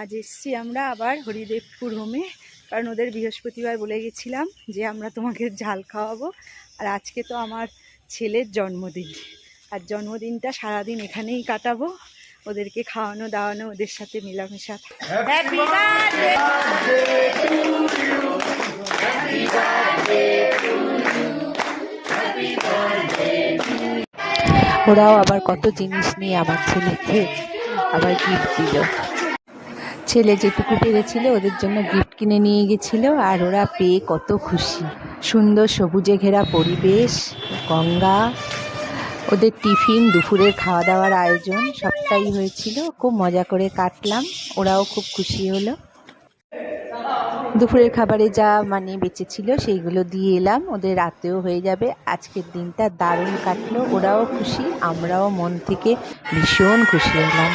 আজ এসছি আমরা আবার হরিদেবপুর হোমে কারণ ওদের বৃহস্পতিবার বলে গেছিলাম যে আমরা তোমাকে ঝাল খাওয়াবো। আর আজকে তো আমার ছেলের জন্মদিন। আর জন্মদিনটা সারাদিন এখানেই কাটাবো। ওদেরকে খাওয়ানো দাওয়ানো ওদের সাথে মেলামেশা ওরাও আবার কত জিনিস নিয়ে আমার ছেলেকে আবার গিফট দিল। ছেলে যেটুকু পেরেছিল ওদের জন্য গিফট কিনে নিয়ে গেছিল, আর ওরা পেয়ে কত খুশি। সুন্দর সবুজে ঘেরা পরিবেশ, গঙ্গা, ওদের টিফিন, দুপুরের খাওয়া দাওয়ার আয়োজন, সবটাই হয়েছিল। খুব মজা করে কাটলাম, ওরাও খুব খুশি হলো। দুপুরের খাবারে যা মানে বেঁচেছিল সেইগুলো দিয়ে এলাম, ওদের রাতেও হয়ে যাবে। আজকের দিনটা দারুণ কাটলো, ওরাও খুশি, আমরাও মন থেকে ভীষণ খুশি হলাম।